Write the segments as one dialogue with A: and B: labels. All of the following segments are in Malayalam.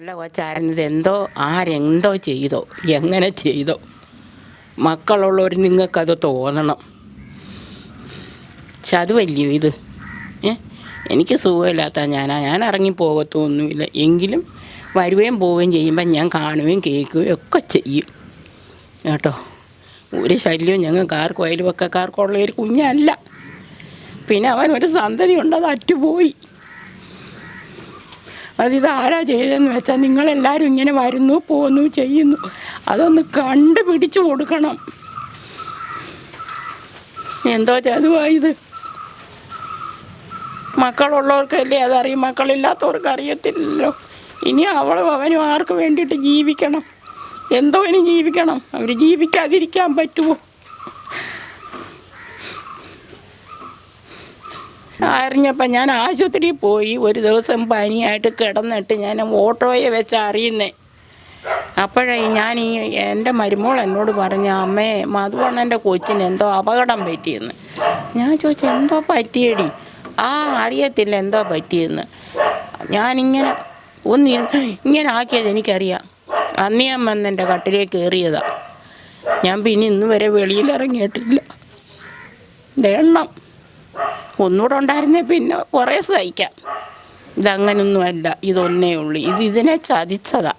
A: നല്ല കൊച്ചായിരുന്നത് എന്തോ ആരെന്തോ ചെയ്തോ എങ്ങനെ ചെയ്തോ. മക്കളുള്ളവർ നിങ്ങൾക്കത് തോന്നണം. ചതുവല്ലയോ ഇത്. ഏ? എനിക്ക് സുഖമില്ലാത്ത ഞാനാ. ഞാൻ ഇറങ്ങി പോകത്തൊന്നുമില്ല. എങ്കിലും വരുകയും പോവുകയും ചെയ്യുമ്പോൾ ഞാൻ കാണുകയും കേൾക്കുകയും ഒക്കെ ചെയ്യും. കേട്ടോ? ഒരു ശല്യവും ഞങ്ങൾക്ക് ആർക്കും അയൽവക്കക്കാർക്കുള്ള ഒരു കുഞ്ഞല്ല. പിന്നെ അവൻ ഒരു സന്തതി ഉണ്ട് അത് അറ്റുപോയി. അതിത് ആരാ ചെയ്തതെന്ന് വെച്ചാൽ നിങ്ങളെല്ലാവരും ഇങ്ങനെ വരുന്നു പോന്നു ചെയ്യുന്നു. അതൊന്ന് കണ്ടുപിടിച്ചു കൊടുക്കണം. എന്തോ ചതുവായത് മക്കളുള്ളവർക്കല്ലേ അതറിയും? മക്കളില്ലാത്തവർക്ക് അറിയത്തില്ലല്ലോ. ഇനി അവളും അവനും ആർക്ക് വേണ്ടിയിട്ട് ജീവിക്കണം? എന്തോ ഇനി ജീവിക്കണം? അവർ ജീവിക്കാതിരിക്കാൻ പറ്റുമോ അറിഞ്ഞപ്പം ഞാൻ ആശുപത്രിയിൽ പോയി. ഒരു ദിവസം പനിയായിട്ട് കിടന്നിട്ട് ഞാൻ ഓട്ടോയെ വെച്ച് അറിയുന്നേ. അപ്പോഴേ ഞാൻ ഈ എന്റെ മരുമോൾ എന്നോട് പറഞ്ഞ അമ്മേ മധുവണ്ണന്റെ കൊച്ചിന് എന്തോ അപകടം പറ്റിയെന്ന്. ഞാൻ ചോദിച്ചു എന്തോ പറ്റിയടി? ആ അറിയത്തില്ല എന്തോ പറ്റിയെന്ന്. ഞാനിങ്ങനെ ഒന്ന് ഇങ്ങനെ ആക്കിയത് എനിക്കറിയാം. അന്ന് ഞാൻ വന്ന് എന്റെ കട്ടിലേക്ക് കയറിയതാണ് ഞാൻ പിന്നെ ഇന്ന് വരെ വെളിയിലിറങ്ങിയിട്ടില്ല എണ്ണം ഒന്നുകൂടെ ഉണ്ടായിരുന്നേ പിന്നെ കുറേ സഹിക്കാം. ഇതങ്ങനൊന്നുമല്ല ഇതൊന്നേ ഉള്ളൂ. ഇത് ഇതിനെ ചതിച്ചതാ.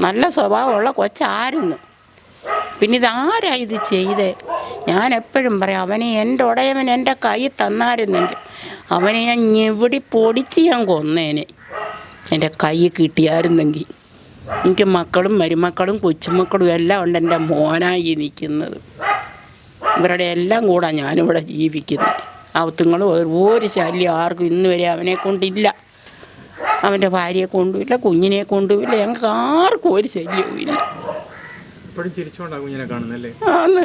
A: നല്ല സ്വഭാവമുള്ള കൊച്ചായിരുന്നു. പിന്നെ ഇതാരാ ഇത് ചെയ്തേ? ഞാൻ എപ്പോഴും പറയാം അവനെ എന്റെ ഉടയവൻ എന്റെ കൈ തന്നായിരുന്നെങ്കിൽ അവനെ ഞാൻ ഞെവിടി പൊടിച്ച് ഞാൻ കൊന്നേനെ. എന്റെ കൈ കിട്ടിയായിരുന്നെങ്കിൽ. എനിക്ക് മക്കളും മരുമക്കളും കൊച്ചുമക്കളും എല്ലാം ഉണ്ട് എന്റെ മോനായി നിൽക്കുന്നത്. ഇവരുടെ എല്ലാം കൂടെ ഞാനിവിടെ ജീവിക്കുന്നത്. അവത്തുങ്ങൾ ഒരു ശല്യം ആർക്കും ഇന്ന് വരെ അവനെ കൊണ്ടില്ല. അവന്റെ ഭാര്യയെ കൊണ്ടുമില്ല കുഞ്ഞിനെ കൊണ്ടുമില്ല ഞങ്ങൾക്ക് ആർക്കും ഒരു ശല്യവും ഇല്ല. ആന്ന്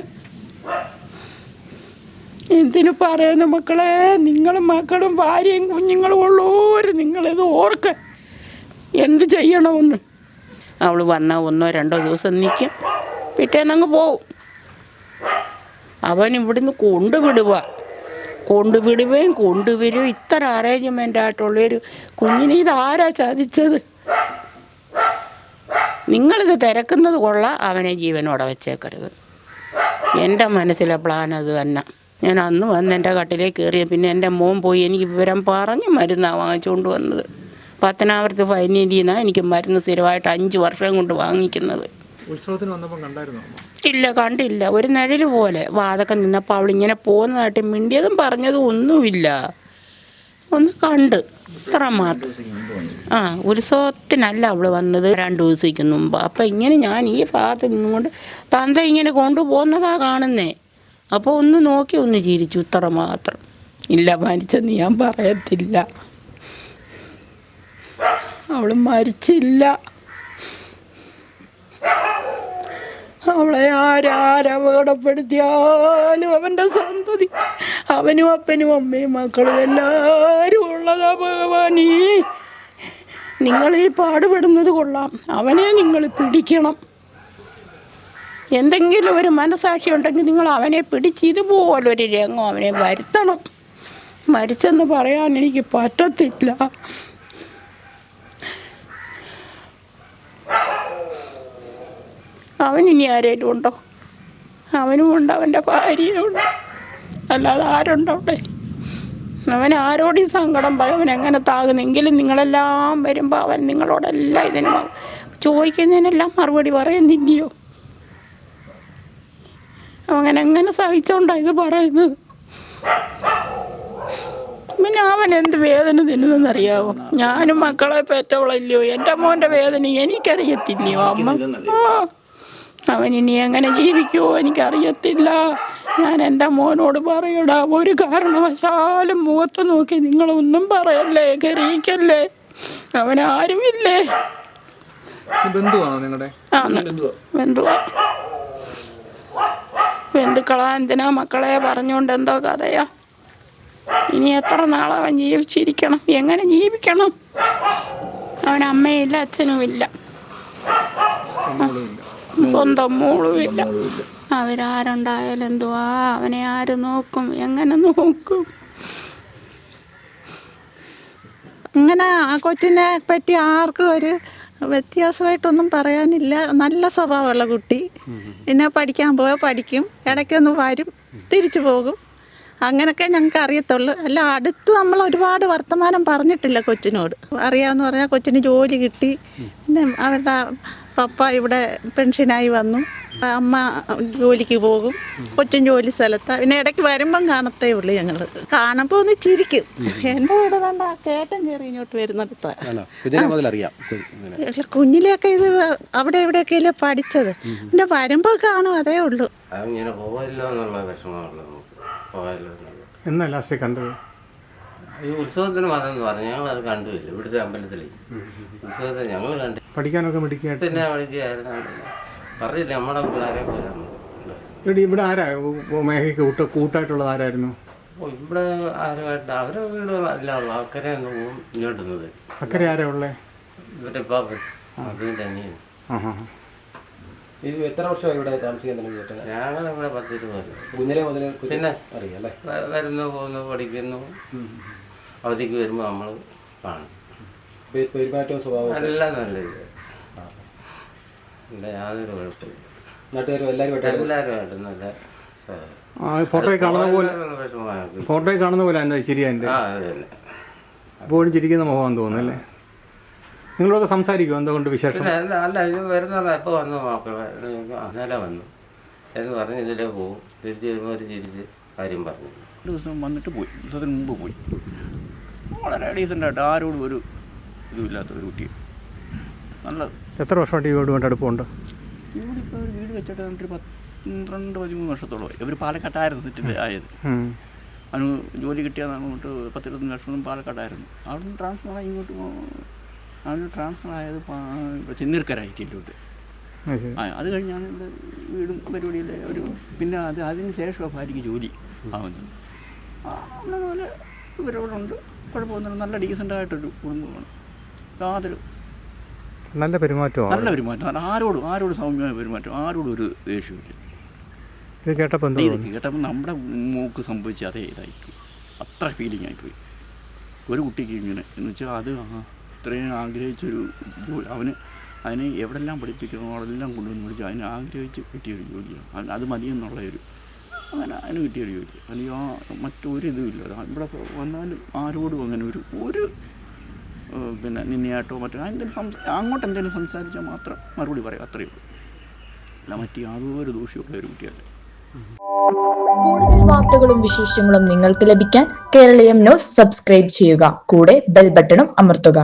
A: എന്തിനു പറയുന്നു മക്കളെ? നിങ്ങളും മക്കളും ഭാര്യയും കുഞ്ഞുങ്ങളും ഉള്ളവർ നിങ്ങളിത് ഓർക്ക്. എന്ത് ചെയ്യണമെന്ന്? അവൾ വന്ന ഒന്നോ രണ്ടോ ദിവസം നിൽക്കും പിറ്റേന്നങ്ങ് പോവും. അവൻ ഇവിടുന്ന് കൊണ്ടുവിടുക കൊണ്ടുവിടുകയും കൊണ്ടുവരും. ഇത്ര അറേഞ്ച്മെന്റ് ആയിട്ടുള്ളൊരു കുഞ്ഞിനെ ഇതാരാ ചതിച്ചത്? നിങ്ങളിത് തിരക്കുന്നത് കൊള്ളാം അവനെ ജീവനോടെ വെച്ചേക്കരുത്. എന്റെ മനസ്സിലെ പ്ലാൻ അത് തന്നെ. ഞാൻ അന്ന് വന്ന് എന്റെ കട്ടിലേക്ക് കയറിയ പിന്നെ എന്റെ മോൻ പോയി എനിക്ക് വിവരം പറഞ്ഞ് മരുന്നാണ് വാങ്ങിച്ചുകൊണ്ട് വന്നത്. പത്തനാപുരത്ത് ഫൈനലിൽ എനിക്ക് മരുന്ന് സ്ഥിരമായിട്ട് അഞ്ച് വർഷം കൊണ്ട് വാങ്ങിക്കുന്നത്.
B: ഉത്സവത്തിന് വന്നപ്പോൾ കണ്ടായിരുന്നോ
A: ഇല്ല കണ്ടില്ല. ഒരു നിഴൽ പോലെ വാതൊക്കെ നിന്നപ്പോൾ അവൾ ഇങ്ങനെ പോകുന്നതായിട്ട് മിണ്ടിയതും പറഞ്ഞതും ഒന്നുമില്ല. ഒന്ന് കണ്ട്. ഇത്ര മാത്രം ആ ഉത്സവത്തിനല്ല അവൾ വന്നത്. രണ്ട് ദിവസത്തേക്ക് മുമ്പ്. അപ്പം ഇങ്ങനെ ഞാൻ ഈ ഭാഗത്ത് നിന്നുകൊണ്ട് തന്ത ഇങ്ങനെ കൊണ്ടുപോകുന്നതാ കാണുന്നേ. അപ്പോൾ ഒന്ന് നോക്കി ഒന്ന് ചിരിച്ചു. ഇത്ര മാത്രം. ഇല്ല മരിച്ചെന്ന് ഞാൻ പറയത്തില്ല. അവൾ മരിച്ചില്ല. അവളെ ആരാരപകടപ്പെടുത്തിയാലും അവന്റെ സന്തതി. അവനും അപ്പനും അമ്മയും മക്കളും എല്ലാവരും ഉള്ളതാ ഭഗവാനീ. നിങ്ങൾ ഈ പാടുപെടുന്നത് കൊള്ളാം. അവനെ നിങ്ങൾ പിടിക്കണം. എന്തെങ്കിലും ഒരു മനസാക്ഷി ഉണ്ടെങ്കിൽ നിങ്ങൾ അവനെ പിടിച്ച് ഇതുപോലൊരു രംഗം അവനെ വരുത്തണം. മരിച്ചെന്ന് പറയാൻ എനിക്ക് പറ്റത്തില്ല. അവനിനി ആരേലും ഉണ്ടോ അവനും ഉണ്ട് അവന്റെ ഭാര്യയുണ്ട് അല്ലാതെ ആരുണ്ടോ അവിടെ? അവൻ ആരോട് ഈ സങ്കടം പറയും? അവൻ എങ്ങനെ താകുന്നെങ്കിലും നിങ്ങളെല്ലാം വരുമ്പോൾ അവൻ നിങ്ങളോടെല്ലാം ഇതിന് ചോദിക്കുന്നതിനെല്ലാം മറുപടി പറയുന്നില്ലയോ അവൻ എങ്ങനെ സഹിച്ചോണ്ടാ ഇത് പറയുന്നത്? പിന്നെ അവൻ എന്ത് വേദന തിന്നുന്നറിയാവോ? ഞാനും മക്കളെ പെറ്റവളല്ലയോ? എന്റെ മോന്റെ വേദന എനിക്കറിയത്തില്ലയോ അമ്മ? ആ. അവൻ ഇനി എങ്ങനെ ജീവിക്കുമോ എനിക്കറിയത്തില്ല. ഞാൻ എന്റെ മോനോട് പറയടാ ഒരു കാരണവശാലും മുഖത്ത് നോക്കി നിങ്ങളൊന്നും പറയല്ലേ കരയിക്കല്ലേ അവനാരുമില്ലേ?
B: ബന്ധുവാണോ നിങ്ങളുടെ?
A: ആന്ന് ബന്ധുവാ. ബന്ധുക്കളാ എന്തിനാ മക്കളെ പറഞ്ഞുകൊണ്ട് എന്തോ കഥയാ? ഇനി എത്ര നാളവൻ ജീവിച്ചിരിക്കണം? എങ്ങനെ ജീവിക്കണം? അവൻ അമ്മയില്ല അച്ഛനുമില്ല സ്വന്തം മോളുമില്ല അവരാരുണ്ടായാലും എന്തുവാ? അവനെ ആര് നോക്കും? എങ്ങനെ നോക്കും? ഇങ്ങനെ ആ കൊച്ചിനെ പറ്റി ആർക്കും ഒരു
C: വ്യത്യാസമായിട്ടൊന്നും പറയാനില്ല. നല്ല സ്വഭാവമുള്ള കുട്ടി. പിന്നെ പഠിക്കാൻ പോയാൽ പഠിക്കും. ഇടയ്ക്കൊന്ന് വരും തിരിച്ചു പോകും. അങ്ങനെയൊക്കെ ഞങ്ങൾക്ക് അറിയത്തുള്ളൂ. അല്ല അടുത്ത് നമ്മൾ ഒരുപാട് വർത്തമാനം പറഞ്ഞിട്ടില്ല കൊച്ചിനോട്. അറിയാമെന്ന് പറഞ്ഞാൽ കൊച്ചിന് ജോലി കിട്ടി. പിന്നെ അവരുടെ പപ്പ ഇവിടെ പെൻഷനായി വന്നു. അമ്മ ജോലിക്ക് പോകും. കൊച്ചും ജോലി സ്ഥലത്താണ് പിന്നെ ഇടയ്ക്ക് വരുമ്പം കാണത്തേ ഉള്ളൂ ഞങ്ങൾ കാണുമ്പോൾ ഒന്ന് ചിരിക്കും. എന്റെ വീട് കണ്ട കേട്ടൻ കയറി ഇങ്ങോട്ട് വരുന്നിടത്ത്. കുഞ്ഞിലെയൊക്കെ ഇത് അവിടെ എവിടെയൊക്കെയല്ലേ പഠിച്ചത്? പിന്നെ വരുമ്പോൾ കാണും അതേ ഉള്ളൂ.
D: എന്നല്ല
B: എന്നാ ലാസ്റ്റ് കണ്ടത്?
D: ഈ ഉത്സവത്തിന് വന്നെന്ന് പറഞ്ഞു. ഞങ്ങൾ അത് കണ്ടുമില്ല ഇവിടുത്തെ അമ്പലത്തിൽ ഉത്സവത്തിന് ഞങ്ങൾ കണ്ടു.
B: പഠിക്കാനൊക്കെ മിടിക്കായിട്ട്
D: പിന്നെ പഠിക്കുകയായിരുന്നു പറഞ്ഞില്ല. നമ്മുടെ പിള്ളേരെ പോലെ
B: ഇവിടെ ഇവിടെ ആരാ? മേഘയ്ക്ക് കൂട്ട കൂട്ടായിട്ടുള്ളത് ആരായിരുന്നു?
D: ഇവിടെ ആരുമായിട്ട് അവരെ വീട് അല്ല ഉള്ളു അക്കരെ ഒന്ന് പോകും ഇങ്ങോട്ട് നിന്ന്
B: അക്കരെ ആരാ ഉള്ളേ?
D: ഇവരുടെ ഇപ്പം അതിന്റെ തന്നെയാണ്
E: ഇത് എത്ര വർഷമായി ഇവിടെ താമസിക്കാൻ തുടങ്ങി ചേട്ടൻ?
D: ഞങ്ങൾ ഇവിടെ പത്തിട്ട് പോലും
E: കുഞ്ഞിലെ മുതൽ
D: പിന്നെ
E: അറിയാം അല്ലേ?
D: വരുന്നു പോകുന്നു പഠിക്കുന്നു. അവധിക്ക് വരുമ്പോൾ നമ്മൾ കാണും.
E: പെരുമാറ്റവും സ്വഭാവം
D: എല്ലാം നല്ല ഇല്ല യാതൊരു കുഴപ്പമില്ല.
E: നാട്ടുകാരും എല്ലാവരും
D: എല്ലാവരുമായിട്ട് നല്ല
B: ഫോട്ടോയിൽ കാണുന്ന പോലെ. ഫോട്ടോയിൽ കാണുന്ന പോലെ എന്റെ ചിരി
D: എന്റെ
B: എപ്പോഴും ചിരിക്കുന്ന മുഖമാണെന്ന് തോന്നുന്നു അല്ലേ? നിങ്ങളൊക്കെ സംസാരിക്കുമോ എന്തുകൊണ്ട് വിശേഷം?
D: അല്ല അല്ല ഇത് വരുന്നുള്ള എപ്പോൾ വന്നു മക്കളെ അന്നേരം വന്നു. എന്ന് പറഞ്ഞ് ഇതിലേ പോകും തിരിച്ച് വരുമ്പോൾ ചിരിച്ച് കാര്യം പറഞ്ഞു.
F: ദിവസം വന്നിട്ട് പോയി. ദിവസത്തിന് മുമ്പ് പോയി. വളരെ ഡീസന്റ് ആയിട്ട് ആരോടും ഒരു ഇതുമില്ലാത്ത ഒരു കുട്ടി നല്ല
B: എത്ര വർഷമായിട്ട് ഈ വീടുമായിട്ട് അടുപ്പമുണ്ട്?
F: ഇവിടിപ്പോൾ ഒരു വീട് വെച്ചിട്ട് ഒരു പന്ത്രണ്ട് പതിമൂന്ന് വർഷത്തോളമായി ഇവർ പാലക്കാട്ടായിരുന്നു സെറ്റിൽ ആയത്.
B: ഉം.
F: അവന് ജോലി കിട്ടിയാൽ അങ്ങോട്ട് പത്തിരുപത്തഞ്ച് വർഷം പാലക്കാടായിരുന്നു അവിടെ നിന്ന് ട്രാൻസ്ഫർ ആയി ഇങ്ങോട്ട് അവന് ട്രാൻസ്ഫർ ആയത് ഇവിടെ ചെന്നീർക്കരായിട്ടില്ലോട്ട്
B: അത്
F: കഴിഞ്ഞാണ് ഇവിടെ വീടും പരിപാടിയിലെ ഒരു പിന്നെ അത് അതിന് ശേഷമാണ് ഭാര്യയ്ക്ക് ജോലി ആവുന്നത്. അതുപോലെ ഇവരോടുണ്ട് കുഴപ്പമൊന്നുമില്ല. നല്ല ഡീസന്റായിട്ടൊരു കുടുംബമാണ് യാതൊരു
B: നല്ല പെരുമാറ്റം
F: നല്ല പെരുമാറ്റം. ആരോടും ആരോടും സൗമ്യമായ പെരുമാറ്റം. ആരോടും ഒരു ദേഷ്യമില്ല
B: ഇത് കേട്ടപ്പോൾ എന്തോ
F: ഇത് കേട്ടപ്പോൾ നമ്മുടെ മൂക്ക് സംഭവിച്ച അതേ ഇതായിപ്പോയി. അത്ര ഫീലിംഗ് ആയിപ്പോയി. ഒരു കുട്ടിക്ക് ഇങ്ങനെ എന്ന് വെച്ചാൽ അത് ഇത്രയും ആഗ്രഹിച്ചൊരു ജോലി അവന് അതിനെ എവിടെല്ലാം പഠിപ്പിക്കണോ അവിടെല്ലാം കൊണ്ടുവന്ന് പഠിച്ചു അതിനെ ആഗ്രഹിച്ച് കിട്ടിയൊരു ജോലിയാണ്. അത് അത് മതിയെന്നുള്ള ഒരു അങ്ങനെ അതിന് കിട്ടിയൊരു ജോലി അല്ലെങ്കിൽ ആ മറ്റൊരു ഇതുമില്ല ഇവിടെ വന്നാലും ആരോടും അങ്ങനെ ഒരു ഒരു പിന്നെ നിന്നെയാട്ടോ മറ്റോ എന്തെങ്കിലും സംസാ അങ്ങോട്ട് എന്തെങ്കിലും സംസാരിച്ചാൽ മാത്രം മറുപടി പറയാം. അത്രയേ ഉള്ളൂ. അല്ല മറ്റു യാതൊരു ദൂഷ്യമുള്ള ഒരു കുട്ടിയല്ല.
G: കൂടുതൽ വാർത്തകളും വിശേഷങ്ങളും നിങ്ങൾക്ക് ലഭിക്കാൻ കേരളീയം ന്യൂസ് സബ്സ്ക്രൈബ് ചെയ്യുക. കൂടെ ബെൽ ബട്ടണും അമർത്തുക.